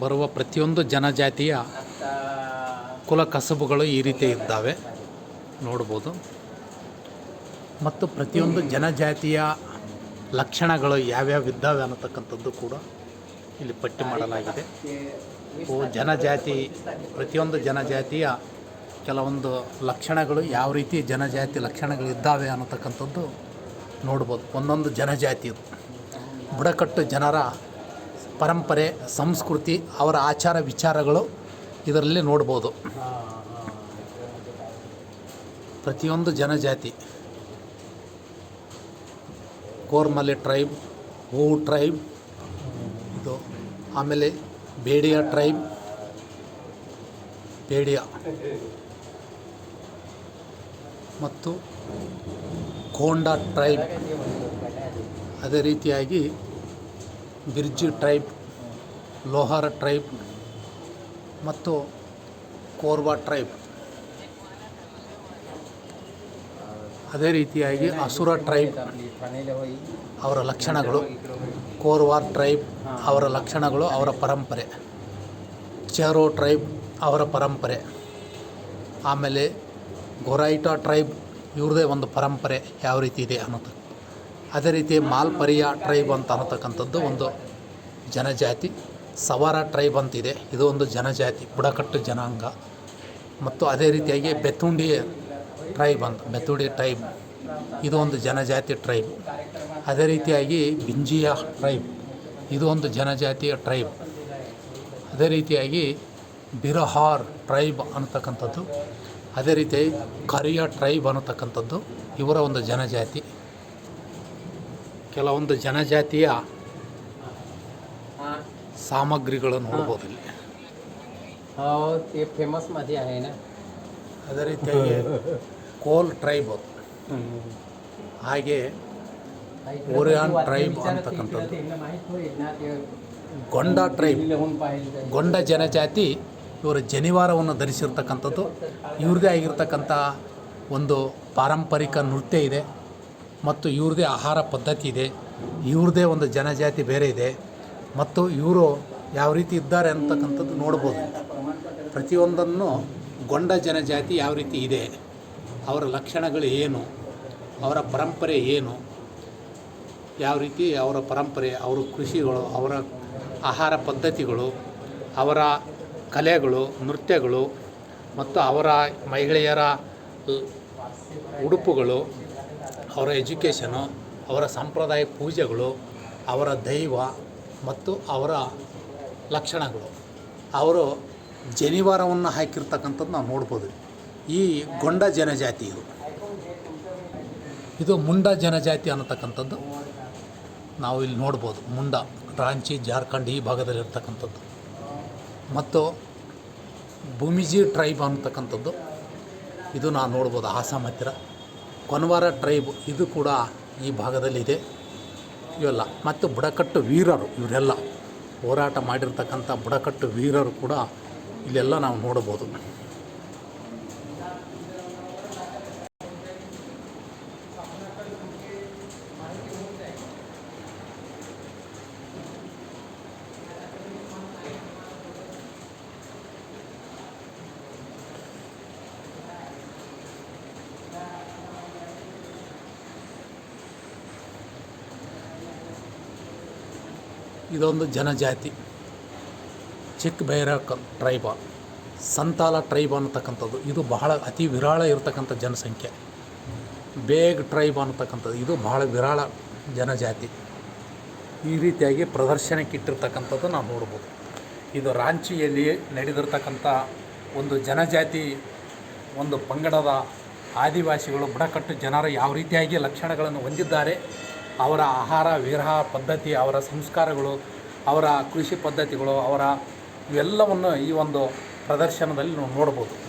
ಬರುವ ಪ್ರತಿಯೊಂದು ಜನಜಾತಿಯ ಕುಲ ಕಸಬುಗಳು ಈ ರೀತಿ ಇದ್ದಾವೆ. ನೋಡ್ಬೋದು. ಮತ್ತು ಪ್ರತಿಯೊಂದು ಜನಜಾತಿಯ ಲಕ್ಷಣಗಳು ಯಾವ್ಯಾವ ಇದ್ದಾವೆ ಅನ್ನತಕ್ಕಂಥದ್ದು ಕೂಡ ಇಲ್ಲಿ ಪಟ್ಟಿ ಮಾಡಲಾಗಿದೆ. ಓ, ಜನಜಾತಿ, ಪ್ರತಿಯೊಂದು ಜನಜಾತಿಯ ಕೆಲವೊಂದು ಲಕ್ಷಣಗಳು ಯಾವ ರೀತಿ ಜನಜಾತಿ ಲಕ್ಷಣಗಳು ಇದ್ದಾವೆ ಅನ್ನತಕ್ಕಂಥದ್ದು ನೋಡ್ಬೋದು. ಒಂದೊಂದು ಜನಜಾತಿಯು ಬುಡಕಟ್ಟು ಜನರ ಪರಂಪರೆ, ಸಂಸ್ಕೃತಿ, ಅವರ ಆಚಾರ ವಿಚಾರಗಳು ಇದರಲ್ಲಿ ನೋಡ್ಬೋದು. ಪ್ರತಿಯೊಂದು ಜನಜಾತಿ. ಕೋರ್ಮಲೆ ಟ್ರೈಬ್ ಹೂ ಟ್ರೈಬ್ ಇದು ಆಮೇಲೆ ಬೇಡಿಯ ಟ್ರೈಬ್ ಬೇಡಿಯ. ಮತ್ತು ಕೋಂಡ ಟ್ರೈಬ್ ಅದೇ ರೀತಿಯಾಗಿ ಬಿರ್ಜಿ ಟ್ರೈಬ್ ಲೋಹಾರ ಟ್ರೈಬ್ ಮತ್ತು ಕೋರ್ವಾ ಟ್ರೈಬ್ ಅದೇ ರೀತಿಯಾಗಿ ಅಸುರ ಟ್ರೈಬ್ ಅವರ ಲಕ್ಷಣಗಳು. ಕೋರ್ವಾರ್ ಟ್ರೈಬ್ ಅವರ ಲಕ್ಷಣಗಳು, ಅವರ ಪರಂಪರೆ. ಚೆರೋ ಟ್ರೈಬ್ ಅವರ ಪರಂಪರೆ. ಆಮೇಲೆ ಗೊರೈಟಾ ಟ್ರೈಬ್ ಇವ್ರದೇ ಒಂದು ಪರಂಪರೆ ಯಾವ ರೀತಿ ಇದೆ ಅನ್ನೋದು. ಅದೇ ರೀತಿ ಮಾಲ್ಪರಿಯ ಟ್ರೈಬ್ ಅಂತ ಅನ್ನತಕ್ಕಂಥದ್ದು ಒಂದು ಜನಜಾತಿ, ಸವಾರ ಟ್ರೈಬ್ ಅಂತಿದೆ ಇದು. ಒಂದು ಜನಜಾತಿ, ಬುಡಕಟ್ಟು ಜನಾಂಗ. ಮತ್ತು ಅದೇ ರೀತಿಯಾಗಿ ಬೆತ್ತುಂಡಿ ಟ್ರೈಬ್ ಅಂತ ಬೆತ್ತುಂಡಿ ಟ್ರೈಬ್ ಇದು ಒಂದು ಜನಜಾತಿ ಟ್ರೈಬ್ ಅದೇ ರೀತಿಯಾಗಿ ಬಿಂಜಿಯ ಟ್ರೈಬ್ ಇದು ಒಂದು ಜನಜಾತಿಯ ಟ್ರೈಬ್ ಅದೇ ರೀತಿಯಾಗಿ ಬಿರಹಾರ್ ಟ್ರೈಬ್ ಅನ್ನತಕ್ಕಂಥದ್ದು. ಅದೇ ರೀತಿಯಾಗಿ ಕರಿಯ ಟ್ರೈಬ್ ಅನ್ನತಕ್ಕಂಥದ್ದು. ಇವರ ಒಂದು ಜನಜಾತಿ. ಕೆಲವೊಂದು ಜನಜಾತಿಯ ಸಾಮಗ್ರಿಗಳನ್ನು ನೋಡ್ಬೋದು ಇಲ್ಲಿ. ಫೇಮಸ್ ಮದಿ ಅದೇ ರೀತಿಯಾಗಿ ಕೋಲ್ ಟ್ರೈಬ್. ಹಾಗೆ ಓರಿಯಾನ್ ಟ್ರೈಬ್ ಅಂತಕ್ಕಂಥದ್ದು. ಗೊಂಡ ಟ್ರೈಬ್. ಗೊಂಡ ಜನಜಾತಿ ಇವರ ಜನಿವಾರವನ್ನು ಧರಿಸಿರ್ತಕ್ಕಂಥದ್ದು. ಇವ್ರದೇ ಆಗಿರ್ತಕ್ಕಂಥ ಒಂದು ಪಾರಂಪರಿಕ ನೃತ್ಯ ಇದೆ. ಮತ್ತು ಇವ್ರದೇ ಆಹಾರ ಪದ್ಧತಿ ಇದೆ, ಇವ್ರದ್ದೇ ಒಂದು ಜನಜಾತಿ ಬೇರೆ ಇದೆ, ಮತ್ತು ಇವರು ಯಾವ ರೀತಿ ಇದ್ದಾರೆ ಅಂತಕ್ಕಂಥದ್ದು ನೋಡ್ಬೋದು. ಪ್ರತಿಯೊಂದನ್ನು ಗೊಂಡ ಜನಜಾತಿ ಯಾವ ರೀತಿ ಇದೆ, ಅವರ ಲಕ್ಷಣಗಳು ಏನು, ಅವರ ಪರಂಪರೆ ಏನು, ಯಾವ ರೀತಿ ಅವರ ಪರಂಪರೆ, ಅವರ ಕೃಷಿಗಳು, ಅವರ ಆಹಾರ ಪದ್ಧತಿಗಳು, ಅವರ ಕಲೆಗಳು, ನೃತ್ಯಗಳು, ಮತ್ತು ಅವರ ಮಹಿಳೆಯರ ಉಡುಪುಗಳು ಅವರ ಎಜುಕೇಷನು, ಅವರ ಸಂಪ್ರದಾಯ ಪೂಜೆಗಳು, ಅವರ ದೈವ ಮತ್ತು ಅವರ ಲಕ್ಷಣಗಳು. ಅವರು ಜನಿವಾರವನ್ನು ಹಾಕಿರ್ತಕ್ಕಂಥದ್ದು ನಾವು ನೋಡ್ಬೋದು. ಈ ಗೊಂಡ ಜನಜಾತಿ ಇದು. ಇದು ಮುಂಡ ಜನಜಾತಿ ಅನ್ನತಕ್ಕಂಥದ್ದು ನಾವು ಇಲ್ಲಿ ನೋಡ್ಬೋದು. ಮುಂಡ, ರಾಂಚಿ, ಜಾರ್ಖಂಡ್ ಈ ಭಾಗದಲ್ಲಿರ್ತಕ್ಕಂಥದ್ದು. ಮತ್ತು ಭೂಮಿಜಿ ಟ್ರೈಬ್ ಅನ್ನತಕ್ಕಂಥದ್ದು. ಇದು ನಾವು ನೋಡ್ಬೋದು. ಆಸಾಮ್ ಹತ್ತಿರ. ಕೊನವಾರ ಟ್ರೈಬ್ ಇದು ಕೂಡ ಈ ಭಾಗದಲ್ಲಿದೆ. ಇವೆಲ್ಲ. ಮತ್ತು ಬುಡಕಟ್ಟು ವೀರರು ಇವರೆಲ್ಲ. ಹೋರಾಟ ಮಾಡಿರ್ತಕ್ಕಂಥ ಬುಡಕಟ್ಟು ವೀರರು ಕೂಡ ಇಲ್ಲೆಲ್ಲ ನಾವು ನೋಡ್ಬೋದು ಇದೊಂದು ಜನಜಾತಿ. ಚಿಕ್ಕ ಬೇರಕ ಟ್ರೈಬ. ಸಂತಾಲ ಟ್ರೈಬ್ ಅನ್ನತಕ್ಕಂಥದ್ದು. ಇದು ಬಹಳ ಅತಿ ವಿರಾಳ ಇರತಕ್ಕಂಥ ಜನಸಂಖ್ಯೆ. ಬೇಗ್ ಟ್ರೈಬ್ ಅನ್ನತಕ್ಕಂಥದ್ದು. ಇದು ಬಹಳ ವಿರಾಳ ಜನಜಾತಿ. ಈ ರೀತಿಯಾಗಿ ಪ್ರದರ್ಶನಕ್ಕೆ ಇಟ್ಟಿರ್ತಕ್ಕಂಥದ್ದು ನಾವು ನೋಡ್ಬೋದು. ಇದು ರಾಂಚಿಯಲ್ಲಿ ನಡೆದಿರ್ತಕ್ಕಂಥ ಒಂದು ಜನಜಾತಿ, ಒಂದು ಪಂಗಡದ ಆದಿವಾಸಿಗಳು ಬುಡಕಟ್ಟು ಜನರು ಯಾವ ರೀತಿಯಾಗಿ ಲಕ್ಷಣಗಳನ್ನು ಹೊಂದಿದ್ದಾರೆ ಅವರ ಆಹಾರ ವಿರಹ ಪದ್ಧತಿ, ಅವರ ಸಂಸ್ಕಾರಗಳು, ಅವರ ಕೃಷಿ ಪದ್ಧತಿಗಳು, ಅವರ ಇವೆಲ್ಲವನ್ನು ಈ ಒಂದು ಪ್ರದರ್ಶನದಲ್ಲಿ ನಾವು ನೋಡ್ಬೋದು.